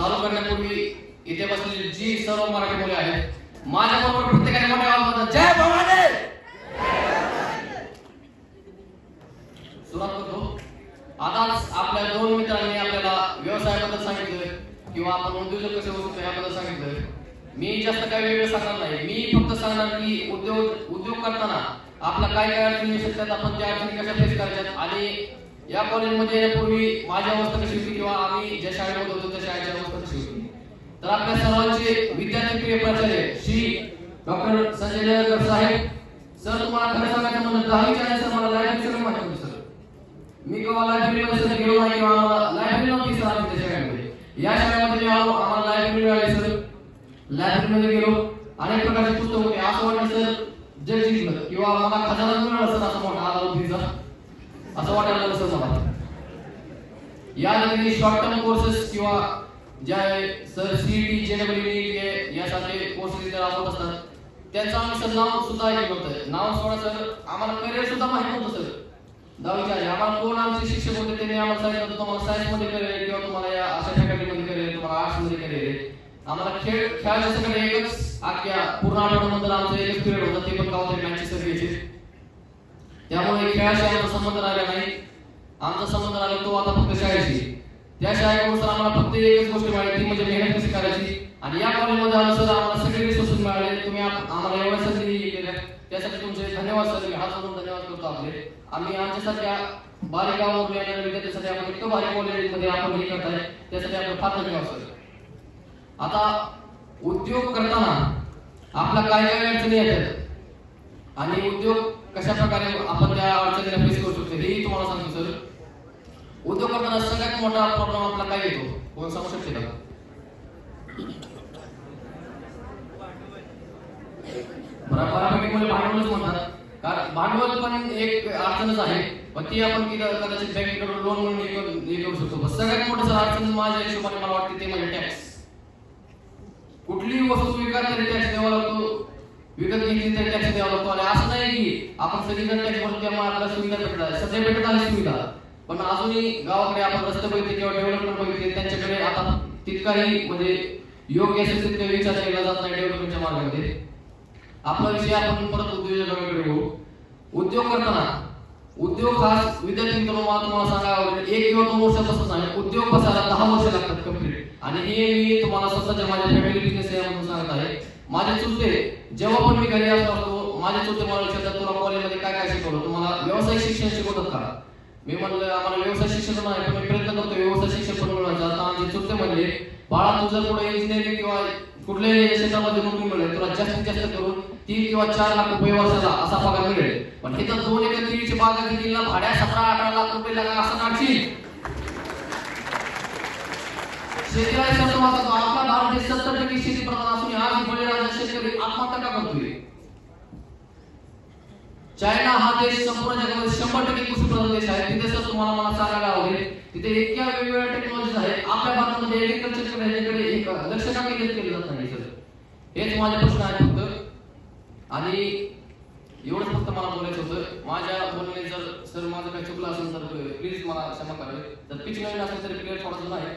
चालू करण्यापूर्वी इथे बसलेली जी सर्व मराठी मुले आहेत माझ्या बरोबर प्रत्येकाने मोठ्या आवाजात जय भवानी! सुरुवात करतो. आताच आपल्या दोन मित्रांनी आपल्याला व्यवसायाबद्दल सांगितलं किंवा आपण उद्योजक कसे होऊ शकतो याबद्दल सांगितलं. मी जास्त काही वेगळं सांगणार नाही. मी फक्त सांगणार की उद्योग उद्योग करताना आपला काय काय अडचणी येऊ शकतात आपण त्या अडचणी कशा फेस करायच्यात आणि या कॉलेजमध्ये येण्यापूर्वी माझी अवस्था कशी होती किंवा आम्ही ज्या शाळेमध्ये होतो त्या शाळेची अवस्था कशी होती. तर आपल्या सर्वांचे विद्यार्थी प्रिय प्राचार्य श्री डॉक्टर संजय देवकर साहेब सर तुम्हाला खरं सांगायचं म्हणलं दहावीच्या नंतर मला लायब्ररी सगळं माहिती होतं सर. मी किंवा लायब्ररीमध्ये सर गेलो नाही किंवा आम्हाला लायब्ररी नव्हती सर आम्ही त्या शाळेमध्ये. या शाळेमध्ये मी आलो आम्हाला लायब्ररी मिळाली सर लायब्ररीमध्ये गेलो. अनेक प्रकारचे पुस्तक होते. असं वाटलं सर जग जिंकलं. किंवा आम्हाला खजाना मिळाला सर असं मोठा आला उद्दीचा असं वाटायला लागलं सर मला. या ठिकाणी शॉर्ट टर्म कोर्सेस किंवा ज्या सर सीईटी जेडब्ल्यू यासारखे कोर्सेस इथे राबवत असतात त्यांचं आम्ही सर नाव सुद्धा ऐकलं होतं नाव सोडा सर आम्हाला करिअर सुद्धा माहीत नव्हतं सर. दहावीच्या आधी. आम्हाला कोण आमचे शिक्षक होते त्यांनी आम्हाला सांगितलं होतं. तुम्हाला सायन्समध्ये करिअर किंवा तुम्हाला या अशा फॅकल्टीमध्ये करिअर तुम्हाला आर्ट्समध्ये करिअर आम्हाला खेळ खेळाच्या सगळं एकच आख्या पूर्ण आठवड्यानंतर आमचं एकच पिरियड होतं ते पण गावते मॅचेस घ्यायचे. त्यामुळे खेळाशी आमचा संबंध राहिला नाही. आमचा संबंध राहिला तो आता फक्त शाळेशी. त्या शाळेकडून सर आम्हाला फक्त एकच गोष्ट मिळाली ती म्हणजे मेहनत कशी करायची? आणि या कॉलेजमध्ये आलो सर आम्हाला सगळे रिसोर्सेस मिळाले. तुम्ही आम्हाला एवढ्या संधी दिली गेल्या. त्यासाठी तुमचे धन्यवाद सर. मी हात जोडून धन्यवाद करतो आपले. आम्ही आमच्यासारख्या बारीक गावावरून येणाऱ्या विद्यार्थ्यांसाठी आपण इतकं बारीक कॉलेजमध्ये आपण हे करताय. त्यासाठी आपण फार धन्यवाद सर. आता उद्योग करताना आपला काय काय अडचणी येतात? आणि उद्योग कशा प्रकारे आपण त्या अडचणीला फेस करू शकतो हेही तुम्हाला सांगतो सर. उद्योग करताना सगळ्यात मोठा प्रॉब्लेम आपला काय येतो? कोण सांगू शकते का? म्हणजे भांडवलच म्हणतात. कारण भांडवल पण एक अडचणच आहे. पण ती आपण कदाचित बँकेकडून लोन म्हणून हे करू शकतो. सगळ्यात मोठं जर अडचण माझ्या हिशोबाने मला वाटते ते म्हणजे टॅक्स कुठलीही वस्तू स्वीकारणारी टॅक्स विकत घेतली तरी लागतो आणि असं नाही की आपण सगळीकडे आपल्याला सुविधा भेटत आहे सध्या भेटत आहे सुविधा पण अजूनही गावाकडे आपण रस्ते बघितले किंवा डेव्हलपमेंट बघितले त्यांच्याकडे आता तितकाही म्हणजे योग्य असेल तितका विचार केला जात नाही डेव्हलपमेंटच्या मार्गामध्ये. आपला विषय आपण परत उद्योजकांकडे घेऊ उद्योग करताना उद्योग हा विद्यार्थी मित्रांनो मला तुम्हाला सांगायला एक किंवा दोन वर्षापासून नाही उद्योग बसायला दहा वर्ष लागतात कंप्लीट आणि हे मी तुम्हाला स्वतःच्या माझ्या फॅमिली बिझनेस यामधून सांगत आहे. माझे चुलते जेव्हा पण मी घरी असतो माझे चुलते मला विचारतात तुला कॉलेजमध्ये काय काय शिकवलं? तुम्हाला व्यावसायिक शिक्षण शिकवतात का? मी म्हणलं आम्हाला व्यवसाय शिक्षण नाही पण मी प्रयत्न करतो व्यवसाय शिक्षण पण मिळवायचं. आता आमचे चुलते म्हणजे बाळा तुझं पुढे इंजिनिअरिंग किंवा कुठल्याही क्षेत्रामध्ये नोकरी मिळेल तुला जास्तीत जास्त करून तीन किंवा चार लाख रुपये वर्षाला असा पगार मिळेल. पण तिथं दोन एकर केळीची बागा किती भाड्या सतरा अठरा लाख रुपये लागा असं नाटशील. शेतीला आपला भारत देश सत्तर टक्के शेती प्रधान असून आज बळीराजा शेतकरी आत्महत्या का करतोय? चायना हा देश संपूर्ण जगामध्ये शंभर टक्के कृषी प्रधान देश आहे. तिथे सर तुम्हाला मला सांगायला आवडेल तिथे इतक्या वेगवेगळ्या टेक्नॉलॉजीज आहेत. आपल्या भारतामध्ये एग्रिकल्चर एक लक्ष का केंद्रित केलं जात नाही सर? हेच माझे प्रश्न आणि एवढंच फक्त मला बोलायचं होतं माझ्या बोलणे जर सर माझं काही चुकलं असेल तर प्लीज मला क्षमा करावी जर पिच नवीन असेल तर प्लेअर थोडा नाही